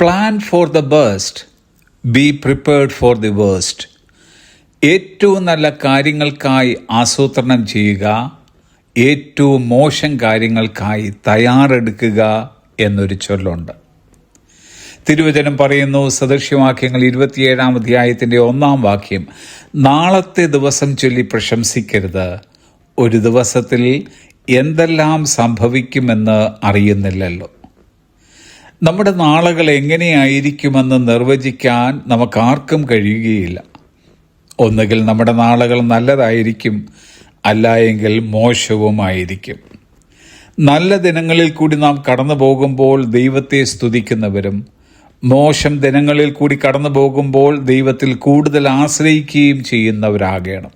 Plan for the best be prepared for the worst ഏറ്റവും നല്ല കാര്യങ്ങൾക്കായി ആസൂത്രണം ചെയ്യുക ഏറ്റവും മോശം കാര്യങ്ങൾക്കായി തയ്യാറെടുക്കുക എന്നൊരു ചൊല്ലുണ്ട്. തിരുവചനം പറയുന്നു സദൃശ്യവാക്യങ്ങൾ ഇരുപത്തിയേഴാം അധ്യായത്തിന്റെ ഒന്നാം വാക്യം നാളത്തെ ദിവസം ചൊല്ലി പ്രശംസിക്കരുത്. ഒരു ദിവസത്തിൽ എന്തെല്ലാം സംഭവിക്കുമെന്ന് അറിയുന്നില്ലല്ലോ. നമ്മുടെ നാളുകൾ എങ്ങനെയായിരിക്കുമെന്ന് നിർവചിക്കാൻ നമുക്കാർക്കും കഴിയുകയില്ല. ഒന്നുകിൽ നമ്മുടെ നാളുകൾ നല്ലതായിരിക്കും അല്ല എങ്കിൽ മോശവുമായിരിക്കും. നല്ല ദിനങ്ങളിൽ കൂടി നാം കടന്നു പോകുമ്പോൾ ദൈവത്തെ സ്തുതിക്കുന്നവരും മോശം ദിനങ്ങളിൽ കൂടി കടന്നു പോകുമ്പോൾ ദൈവത്തിൽ കൂടുതൽ ആശ്രയിക്കുകയും ചെയ്യുന്നവരാകണം.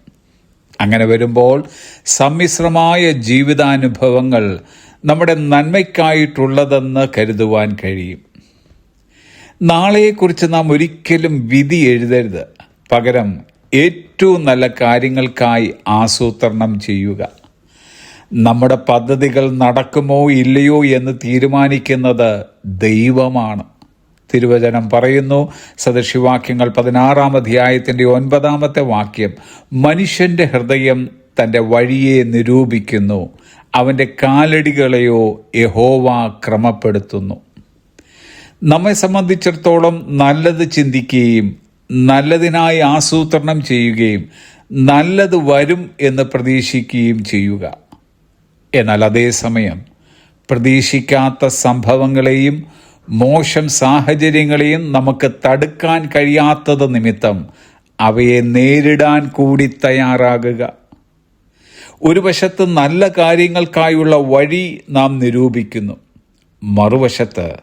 അങ്ങനെ വരുമ്പോൾ സമ്മിശ്രമായ ജീവിതാനുഭവങ്ങൾ നമ്മുടെ നന്മയ്ക്കായിട്ടുള്ളതെന്ന് കരുതുവാൻ കഴിയും. നാളെയെക്കുറിച്ച് നാം ഒരിക്കലും വിധി എഴുതരുത്. പകരം ഏറ്റവും നല്ല കാര്യങ്ങൾക്കായി ആസൂത്രണം ചെയ്യുക. നമ്മുടെ പദ്ധതികൾ നടക്കുമോ ഇല്ലയോ എന്ന് തീരുമാനിക്കുന്നത് ദൈവമാണ്. തിരുവചനം പറയുന്നു സദൃശിവാക്യങ്ങൾ പതിനാറാം അധ്യായത്തിന്റെ ഒൻപതാമത്തെ വാക്യം മനുഷ്യന്റെ ഹൃദയം തന്റെ വഴിയെ നിരൂപിക്കുന്നു. അവന്റെ കാലടികളെയോ യഹോവ ക്രമപ്പെടുത്തുന്നു. നമ്മെ സംബന്ധിച്ചിടത്തോളം നല്ലത് ചിന്തിക്കുകയും നല്ലതിനായി ആസൂത്രണം ചെയ്യുകയും നല്ലത് വരും എന്ന് പ്രതീക്ഷിക്കുകയും ചെയ്യുക. എന്നാൽ അതേസമയം പ്രതീക്ഷിക്കാത്ത സംഭവങ്ങളെയും മോശം സാഹചര്യങ്ങളെയും നമുക്ക് തടുക്കാൻ കഴിയാത്തത് നിമിത്തം അവയെ നേരിടാൻ കൂടി തയ്യാറാകുക. ഒരു വശത്ത് നല്ല കാര്യങ്ങൾക്കായുള്ള വഴി നാം നിരൂപിക്കുന്നു. മറുവശത്ത്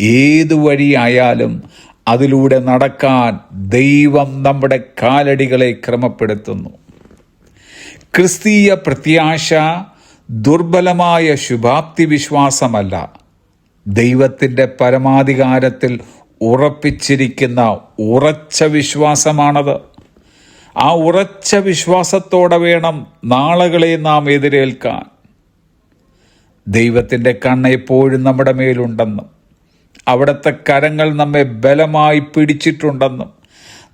ഏത് വഴിയായാലും അതിലൂടെ നടക്കാൻ ദൈവം നമ്മുടെ കാലടികളെ ക്രമപ്പെടുത്തുന്നു. ക്രിസ്തീയ പ്രത്യാശ ദുർബലമായ ശുഭാപ്തി വിശ്വാസമല്ല ദൈവത്തിന്റെ പരമാധികാരത്തിൽ ഉറപ്പിച്ചിരിക്കുന്ന ഉറച്ച വിശ്വാസമാണത്. ആ ഉറച്ച വിശ്വാസത്തോടെ വേണം നാളുകളെ നാം എതിരേൽക്കാൻ. ദൈവത്തിന്റെ കണ്ണ് എപ്പോഴും നമ്മുടെ മേലുണ്ടെന്നും അവിടുത്തെ കരങ്ങൾ നമ്മെ ബലമായി പിടിച്ചിട്ടുണ്ടെന്നും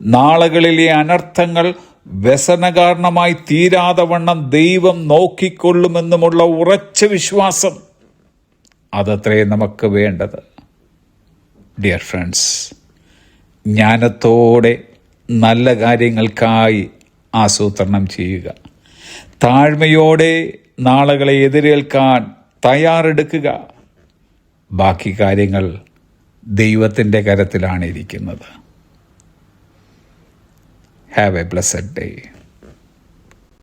നാളുകളിലെ അനർത്ഥങ്ങൾ വ്യസനകാരണമായി തീരാതെ വണ്ണം ദൈവം നോക്കിക്കൊള്ളുമെന്നുമുള്ള ഉറച്ച വിശ്വാസം അതത്രേ നമുക്ക് വേണ്ടത്. ഡിയർ ഫ്രണ്ട്സ് ജ്ഞാനത്തോടെ നല്ല കാര്യങ്ങൾക്കായി ആസൂത്രണം ചെയ്യുക. താഴ്മയോടെ നാളുകളെ എതിരേൽക്കാൻ തയ്യാറെടുക്കുക. ബാക്കി കാര്യങ്ങൾ ദൈവത്തിന്റെ കരത്തിലാണ് ഇരിക്കുന്നത് ഹാവ് എ ബ്ലസ്സഡ് ഡേ